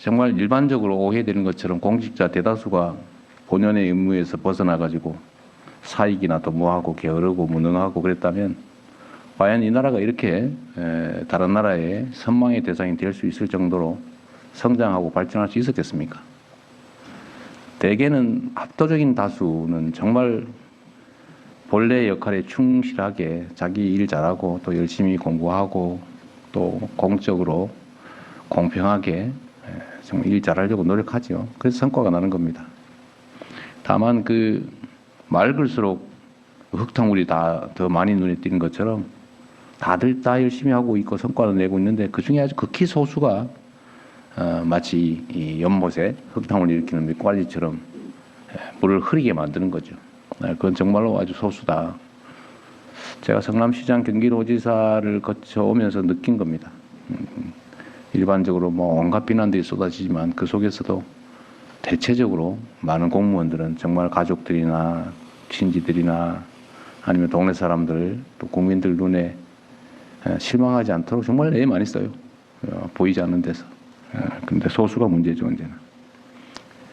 정말 일반적으로 오해되는 것처럼 공직자 대다수가 본연의 의무에서 벗어나 가지고 사익이나 도모하고 게으르고 무능하고 그랬다면 과연 이 나라가 이렇게 에, 다른 나라의 선망의 대상이 될 수 있을 정도로 성장하고 발전할 수 있었겠습니까? 대개는 압도적인 다수는 정말 본래 역할에 충실하게 자기 일 잘하고 또 열심히 공부하고 또 공적으로 공평하게 에, 정말 일 잘하려고 노력하지요. 그래서 성과가 나는 겁니다. 다만 그 맑을수록 흙탕물이 다 더 많이 눈에 띄는 것처럼 다들 다 열심히 하고 있고 성과를 내고 있는데 그 중에 아주 극히 소수가 어, 마치 이 연못에 흙탕을 일으키는 밑과지처럼 에, 물을 흐리게 만드는 거죠. 에, 그건 정말로 아주 소수다. 제가 성남시장 경기도지사를 거쳐오면서 느낀 겁니다. 음, 일반적으로 뭐 온갖 비난들이 쏟아지지만 그 속에서도 대체적으로 많은 공무원들은 정말 가족들이나 친지들이나 아니면 동네 사람들 또 국민들 눈에 에, 실망하지 않도록 정말 애 많이 써요. 어, 보이지 않는 데서. 에, 근데 소수가 문제죠, 언제나.